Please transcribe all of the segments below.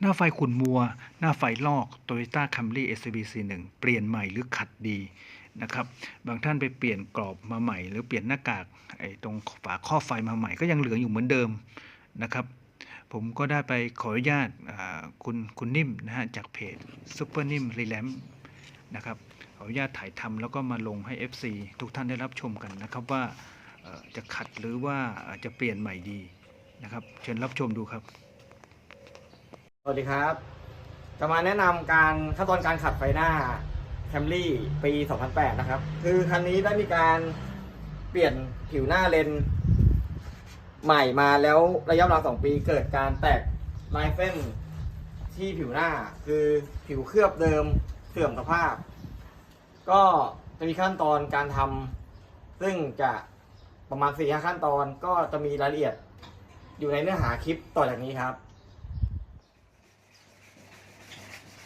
หน้าไฟขุ่นมัว หน้าไฟลอก Toyota Camry SUV C1 เปลี่ยนใหม่หรือขัดดีนะครับ บางท่านไปเปลี่ยนกรอบมาใหม่ หรือเปลี่ยนหน้ากากไอ้ตรงฝาครอบไฟมาใหม่ก็ยังเหลืองอยู่เหมือนเดิมนะครับ ผมก็ได้ไปขออนุญาตคุณคุณนิ่มนะฮะจากเพจซุปเปอร์นิ่มรีแลมนะครับขออนุญาตถ่ายทำแล้วก็มาลงให้ FC ทุกท่านได้รับชมกันนะครับว่าจะขัดหรือว่าจะเปลี่ยนใหม่ดีนะครับ เชิญรับชมดูครับ สวัสดีครับ จะมาแนะนำการขั้นตอนการขัดไฟหน้า Camry ปี 2008 นะครับ คือคันนี้ได้มีการเปลี่ยนผิวหน้าเลน ใหม่มาแล้วระยะเวลา2ปีเกิดการแตกลายเส้นที่ผิวหน้า คือผิวเคลือบเดิมเสื่อมสภาพ ก็จะมีขั้นตอนการทำซึ่งจะประมาณ4-5ขั้นตอนก็จะมีรายละเอียดอยู่ในเนื้อหาคลิปต่อจากนี้ครับ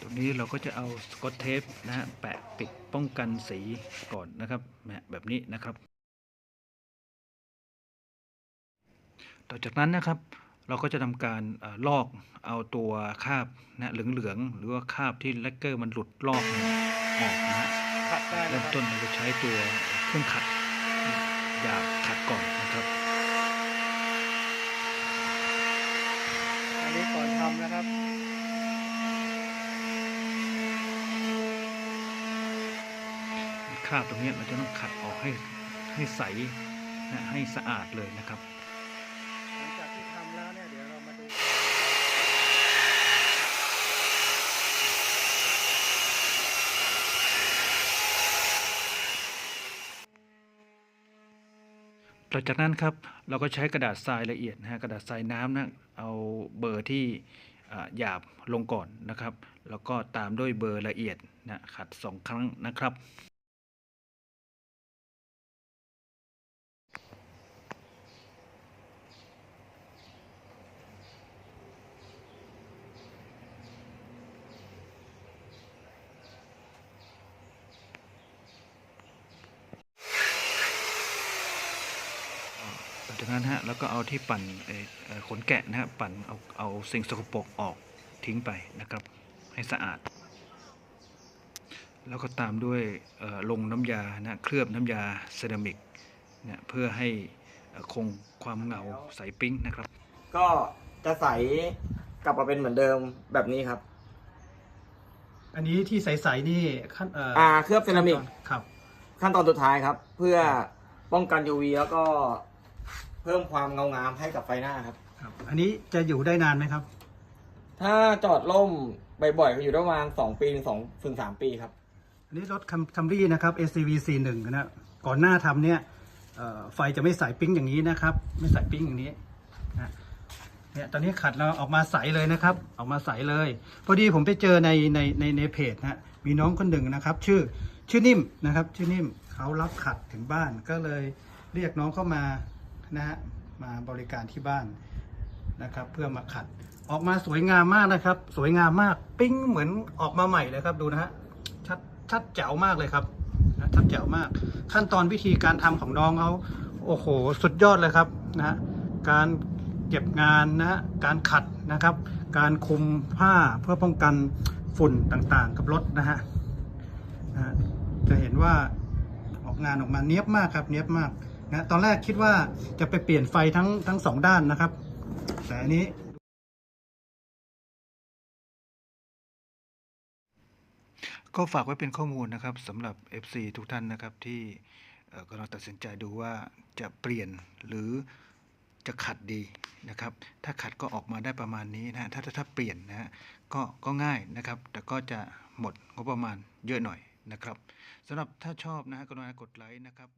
ตรง นี้เราก็จะเอาสกอตเทปนะฮะแปะปิดป้องกันสีก่อนนะครับแหมแบบนี้นะครับ ต่อจากนั้นนะครับเราก็จะทำการลอกเอาตัวคาบนะเหลืองๆหรือว่าคาบที่แลกเกอร์มันหลุดลอกออกนะฮะเริ่มต้นเราจะใช้ตัวเครื่องขัดหยาขัดก่อนนะครับอันนี้ก่อนทำนะครับ ราบตรงนี้เราจะต้องขัดออกให้ให้ใสนะให้สะอาดเลยนะครับหลังจากที่ทำแล้วเนี่ยเดี๋ยวเรามาดูหลังจากนั้นครับเราก็ใช้กระดาษทรายละเอียดนะฮะกระดาษทรายน้ำนะเอาเบอร์ที่หยาบลงก่อนนะครับ แล้วก็ตามด้วยเบอร์ละเอียดนะขัดสองครั้งนะครับ จากนั้นฮะแล้วก็เอาที่ปั่นเอ่อเอ่อขนแกะนะฮะปั่นเอาเอาสิ่งสกปรกออกทิ้งไปนะครับให้สะอาด แล้วก็ตามด้วยเอ่อลงน้ำยานะเคลือบน้ำยาเซรามิกเนี่ยเพื่อให้เอ่อคงความเงาใสปิ้งนะครับ ก็จะใสกลับมาเป็นเหมือนเดิมแบบนี้ครับ อันนี้ที่ใสๆนี่ขั้นเอ่ออ่าเคลือบเซรามิกครับ ขั้นตอนสุดท้ายครับ เพื่อป้องกัน UV แล้วก็ เพิ่มความเงางามให้กับไฟหน้าครับ ครับอันนี้จะอยู่ได้นานไหมครับ ถ้าจอดล่มบ่อยๆก็อยู่ได้ประมาณ2ปีถึง2ถึง3ปีครับ อันนี้รถคัมรี่นะครับ SCV C1 นะก่อนหน้าทำเนี่ยเอ่อไฟจะไม่ใสปิ้งอย่างนี้นะครับ ไม่ใสปิ้งอย่างนี้นะเนี่ยตอนนี้ขัดเราออกมาใสเลยนะครับ ออกมาใสเลย พอดีผมไปเจอในในในในเพจนะฮะมีน้องคนหนึ่งนะครับ ชื่อชื่อนิ่มนะครับ ชื่อนิ่มเขารับขัดถึงบ้านก็เลยเรียกน้องเข้ามา นะฮะมาบริการที่บ้านนะครับ เพื่อมาขัดออกมาสวยงามมากนะครับ สวยงามมากปิ้งเหมือนออกมาใหม่เลยครับดูนะฮะชัดชัดแจ๋วมากเลยครับนะชัดแจ๋วมาก ขั้นตอนวิธีการทำของน้องเขาโอ้โห สุดยอดเลยครับนะฮะการเก็บงานนะฮะการขัดนะครับ การคุมผ้าเพื่อป้องกันฝุ่นต่างๆ กับรถนะฮะนะฮะจะเห็นว่าออกงานออกมาเนี้ยบมากครับ เนี้ยบมาก นะตอนแรกคิดว่าจะไปเปลี่ยนไฟทั้งทั้งสองด้านนะครับ แต่อันนี้ ก็ฝากไว้เป็นข้อมูลนะครับสำหรับ FC ทุกท่านนะครับที่กำลังตัดสินใจดูว่าจะเปลี่ยนหรือจะขัดดีนะครับ ถ้าขัดก็ออกมาได้ประมาณนี้นะถ้าถ้าถาเปลี่ยนนะฮะก็ก็ง่ายนะครับ แต่ก็จะหมดงบประมาณเยอะหน่อยนะครับสำหรับถ้าชอบนะฮะกรุณากดไลค์นะครับ